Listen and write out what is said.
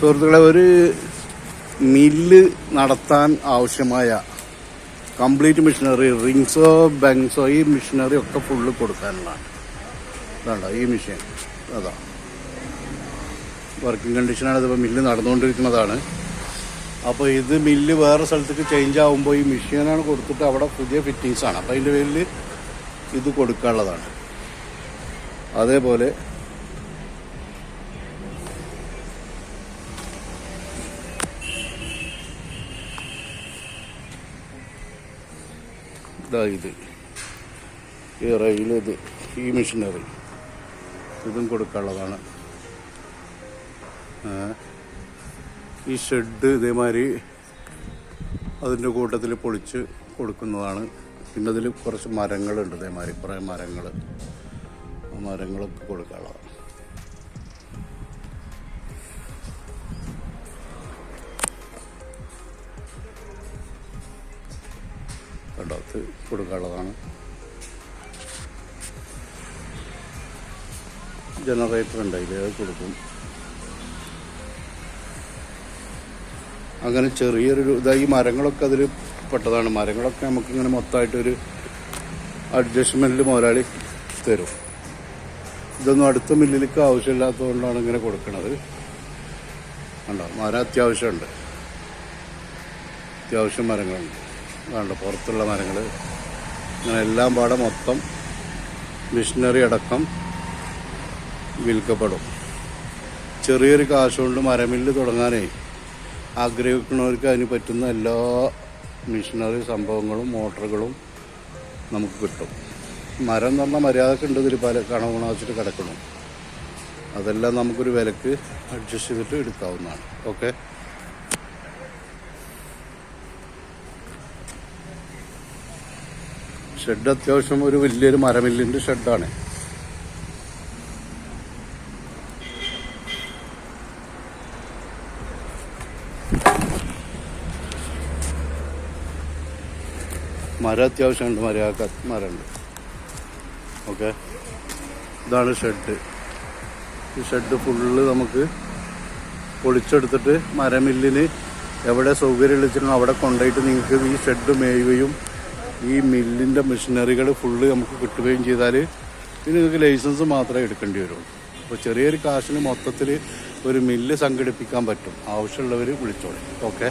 സുഹൃത്തുക്കളെ ഒരു മില്ല് നടത്താൻ ആവശ്യമായ കംപ്ലീറ്റ് മെഷീനറി റിങ്സോ ബെങ്സോ ഈ മെഷീനറി ഒക്കെ ഫുള്ള് കൊടുക്കാനുള്ളതാണ്. അതാണ്ടോ ഈ മെഷീൻ. അതാ. വർക്കിംഗ് കണ്ടീഷനാണ് ഇതിപ്പോൾ മില്ല് നടന്നുകൊണ്ടിരിക്കുന്നതാണ്. അപ്പോൾ ഇത് മില്ല് വേറെ സ്ഥലത്തേക്ക് ചേഞ്ച് ആകുമ്പോൾ ഈ മെഷീനാണ് കൊടുത്തിട്ട് അവിടെ പുതിയ ഫിറ്റിങ്സാണ് അപ്പോൾ അതിന്റെ പേരിൽ ഇത് കൊടുക്കാനുള്ളതാണ്. അതേപോലെ ഇതാ ഇത്. ഈ റെയിൽ ഇത് ഈ മെഷീനറി ഇതും കൊടുക്കാനുള്ളതാണ്. ഈ ഷെഡ് ഇതേമാതിരി അതിന്റെ കൂട്ടത്തിൽ പൊളിച്ച് കൊടുക്കുന്നതാണ്. പിന്നെ അതിൽ കുറച്ച് മരങ്ങളുണ്ട് ഇതേമാതിരി. കുറേ മരങ്ങൾ. മരങ്ങളൊക്കെ കൊടുക്കാനുള്ളതാണ്. കണ്ടോ അത് കൊടുക്കാനുള്ളതാണ്. ജനറേറ്റർ ഉണ്ട് അതിൽ അത് കൊടുക്കും. അങ്ങനെ ചെറിയൊരു ഇതായി മരങ്ങളൊക്കെ അതിൽ പെട്ടതാണ്. മരങ്ങളൊക്കെ നമുക്കിങ്ങനെ മൊത്തമായിട്ടൊരു അഡ്ജസ്റ്റ്മെന്റിൽ മുതലാളി തരും. ഇതൊന്നും അടുത്ത മില്ലിലേക്ക് ആവശ്യമില്ലാത്തതുകൊണ്ടാണ് ഇങ്ങനെ കൊടുക്കുന്നത് കണ്ടോ? മരം അത്യാവശ്യമുണ്ട്. അത്യാവശ്യം മരങ്ങളുണ്ട്. കണ്ടോ പുറത്തുള്ള മരങ്ങൾ അങ്ങനെ എല്ലാം പാടെ മൊത്തം മിഷനറി അടക്കം വിൽക്കപ്പെടും. ചെറിയൊരു കാശുകൊണ്ട് മരമില്ല് തുടങ്ങാനേ ആഗ്രഹിക്കുന്നവർക്ക് അതിന് പറ്റുന്ന എല്ലാ മിഷനറി സംഭവങ്ങളും മോട്ടറുകളും നമുക്ക് കിട്ടും. മരം എന്ന് പറഞ്ഞാൽ മര്യാദയ്ക്ക് ഉണ്ട് ഇതിൽ പല കണവണ വെച്ചിട്ട് കിടക്കണം അതെല്ലാം നമുക്കൊരു വിലക്ക് അഡ്ജസ്റ്റ് ചെയ്തിട്ട് എടുക്കാവുന്നതാണ്. ഓക്കെ ഷെഡ് അത്യാവശ്യം ഒരു വലിയൊരു മരമില്ലിന്റെ ഷെഡാണ്. മരം അത്യാവശ്യമുണ്ട് മരയാക്ക മരമുണ്ട്. ഓക്കെ. ഇതാണ് ഷെഡ്. ഈ ഷെഡ് ഫുള്ള് നമുക്ക് പൊളിച്ചെടുത്തിട്ട് മരമില്ലിന് എവിടെ സൗകര്യം വെച്ചിട്ടുണ്ടോ അവിടെ കൊണ്ടുപോയിട്ട് നിങ്ങൾക്ക് ഈ ഷെഡ് മേയുകയും ഈ മില്ലിന്റെ മെഷീനറികൾ ഫുള്ള് നമുക്ക് കിട്ടുകയും ചെയ്താൽ പിന്നെ നിങ്ങൾക്ക് ലൈസൻസ് മാത്രമേ എടുക്കേണ്ടി വരുള്ളൂ അപ്പോൾ ചെറിയൊരു കാശിന് മൊത്തത്തിൽ ഒരു മില്ല് സംഘടിപ്പിക്കാൻ പറ്റും. ആവശ്യമുള്ളവർ വിളിച്ചോളൂ. ഓക്കെ?